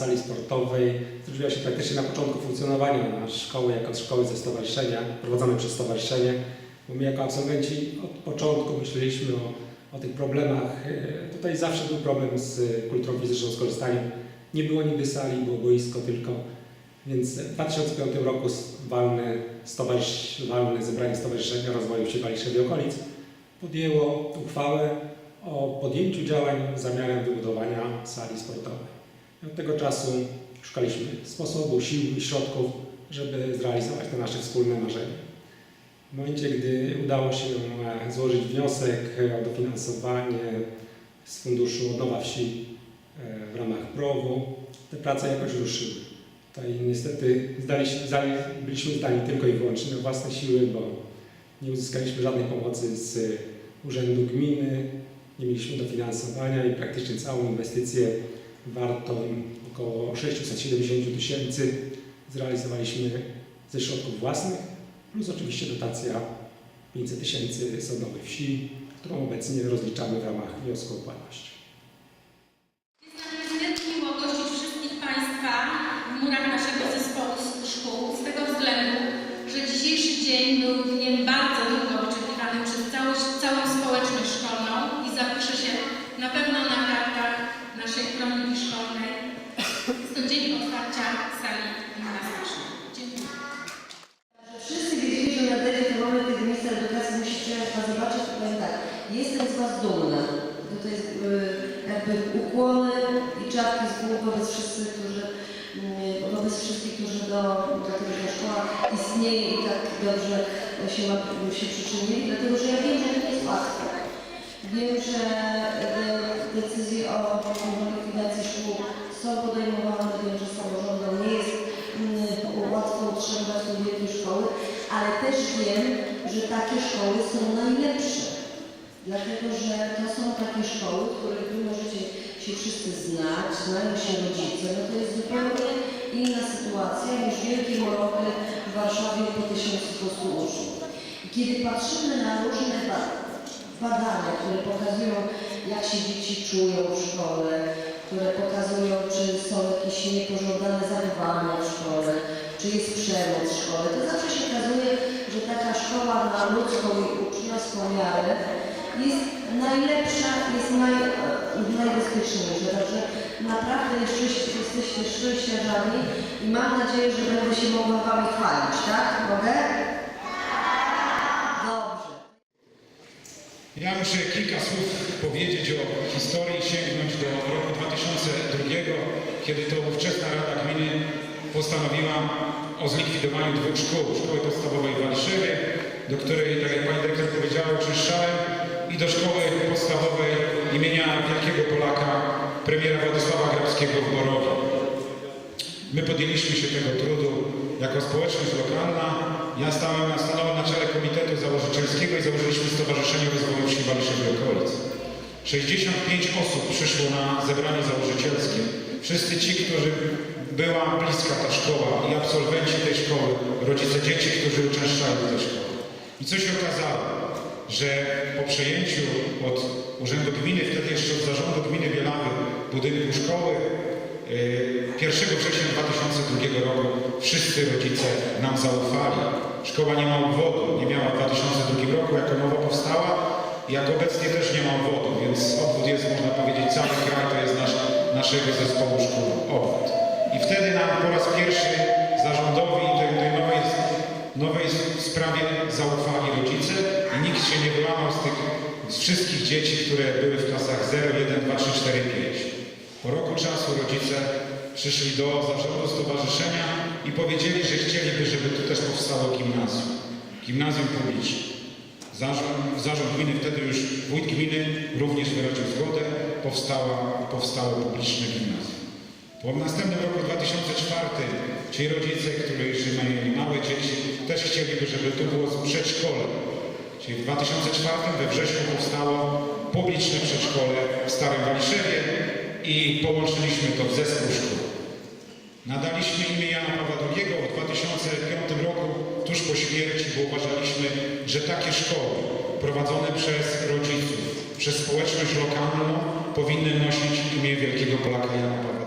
sali sportowej zrodziła się praktycznie na początku funkcjonowania szkoły jako szkoły ze stowarzyszenia, prowadzonej przez stowarzyszenie, bo my jako absolwenci od początku myśleliśmy o, o tych problemach. E, Tutaj zawsze był problem z kulturą fizyczną, z korzystaniem. Nie było nigdy sali, było boisko tylko, więc w 2005 roku walne, walne zebranie Stowarzyszenia Rozwoju Wsi Waliszew i okolic podjęło uchwałę o podjęciu działań z zamiarem wybudowania sali sportowej. I od tego czasu szukaliśmy sposobu, sił i środków, żeby zrealizować te nasze wspólne marzenie. W momencie, gdy udało się e, złożyć wniosek o dofinansowanie z Funduszu Odnowa Wsi e, w ramach PROW-u, te prace jakoś ruszyły. Tutaj niestety zdaliśmy, zdali, byliśmy zdani tylko i wyłącznie na własne siły, bo nie uzyskaliśmy żadnej pomocy z Urzędu Gminy, nie mieliśmy dofinansowania i praktycznie całą inwestycję wartą około 670 tysięcy zrealizowaliśmy ze środków własnych, plus oczywiście dotacja 500 tysięcy odnowy wsi, którą obecnie rozliczamy w ramach wniosku o płatność. Jest nam niezmiernie miło gościć wszystkich Państwa w murach naszego zespołu szkół z tego względu, że dzisiejszy dzień był dniem bardzo długo oczekiwanym przez całość, całą społeczność szkolną i zapisze się na pewno na kartach naszej kroniki szkolnej. Jest to dzień otwarcia sali gimnastycznej. Dziękuję. Wszyscy wiedzieli, że nadejdzie ten moment, kiedy minister edukacji musi przyjechać Was zobaczyć, to powiem tak, jestem z Was dumna. Tutaj jest jakby ukłony i czapki z głów wobec wszystkich, którzy, y, wobec wszystkich, którzy do, do szkoła istnieje i tak dobrze się, się przyczynili, dlatego że ja wiem, że to jest łatwe. Wiem, że decyzje o likwidacji szkół są podejmowane, wiem, że samorządom nie jest mm, łatwo utrzymywać te wielkie szkoły, ale też wiem, że takie szkoły są najlepsze. Dlatego, że to są takie szkoły, w których wy możecie się wszyscy znać, znają się rodzice, no to jest zupełnie inna sytuacja niż wielkie moroky w Warszawie po tysiącu prostu kiedy patrzymy na różne ba- badania, które pokazują, jak się dzieci czują w szkole, które pokazują, czy są jakieś niepożądane zachowania w szkole, czy jest przemoc w szkole, to zawsze się okazuje, że taka szkoła na ludzką i uczniowską miarę jest najlepsza, jest naj, najbezpieczniejsza. Także naprawdę jesteście, jesteście szczęściarzami i mam nadzieję, że będę się mogła Wami chwalić, tak? Mogę? Dobrze. Ja muszę kilka słów powiedzieć o historii, sięgnąć do roku 2002, kiedy to ówczesna Rada Gminy postanowiła o zlikwidowaniu dwóch szkół. Szkoły podstawowej w Warszawie, do której, tak jak do szkoły podstawowej imienia wielkiego Polaka, premiera Władysława Grabskiego w Borowie. My podjęliśmy się tego trudu jako społeczność lokalna. Ja stałem, stanąłem na czele Komitetu Założycielskiego i założyliśmy Stowarzyszenie Rozwoju Wsi Waliszew i okolic. 65 osób przyszło na zebranie założycielskie. Wszyscy ci, którzy była bliska ta szkoła i absolwenci tej szkoły, rodzice dzieci, którzy uczęszczają do tej szkoły. I co się okazało? Że po przejęciu od Urzędu Gminy, wtedy jeszcze od Zarządu Gminy Bielawy, budynku szkoły, Yy, 1 września 2002 roku wszyscy rodzice nam zaufali. Szkoła nie ma obwodu, nie miała w 2002 roku, jako nowo powstała, jak obecnie też nie ma obwodu, więc obwód jest, można powiedzieć, cały kraj to jest nasz, naszego zespołu szkół obwód. I wtedy nam po raz pierwszy zarządowi tej nowej, nowej sprawie zaufali rodzice i nikt się nie wyłamał z tych z wszystkich dzieci, które były w klasach 0, 1, 2, 3, 4, 5. Po roku czasu rodzice przyszli do zarządu stowarzyszenia i powiedzieli, że chcieliby, żeby tu też powstało gimnazjum. Gimnazjum publiczne. Zarząd, zarząd gminy, wtedy już wójt gminy również wyraził zgodę, powstała, powstało publiczne gimnazjum. Po następnym roku 2004 ci rodzice, którzy mieli małe dzieci, też chcieliby, żeby tu było przedszkole. Czyli w 2004 we wrześniu powstało publiczne przedszkole w Starym Waliszewie i połączyliśmy to w zespół szkół. Nadaliśmy imię Jana Pawła II w 2005 roku, tuż po śmierci, bo uważaliśmy, że takie szkoły prowadzone przez rodziców, przez społeczność lokalną powinny nosić imię wielkiego Polaka Jana Pawła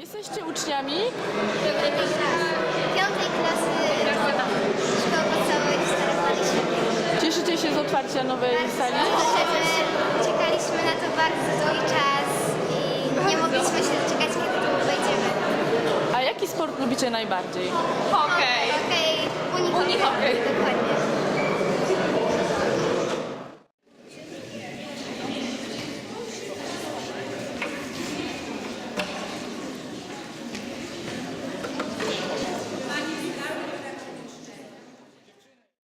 Jesteście uczniami? Piątej klasy szkoły podstawowej w Starowaliśmy. Cieszycie się z otwarcia nowej sali? Czekaliśmy na to bardzo długi czas i nie mogliśmy się doczekać, kiedy tu wejdziemy. A jaki sport lubicie najbardziej? Hokej. Unihokej. Dokładnie.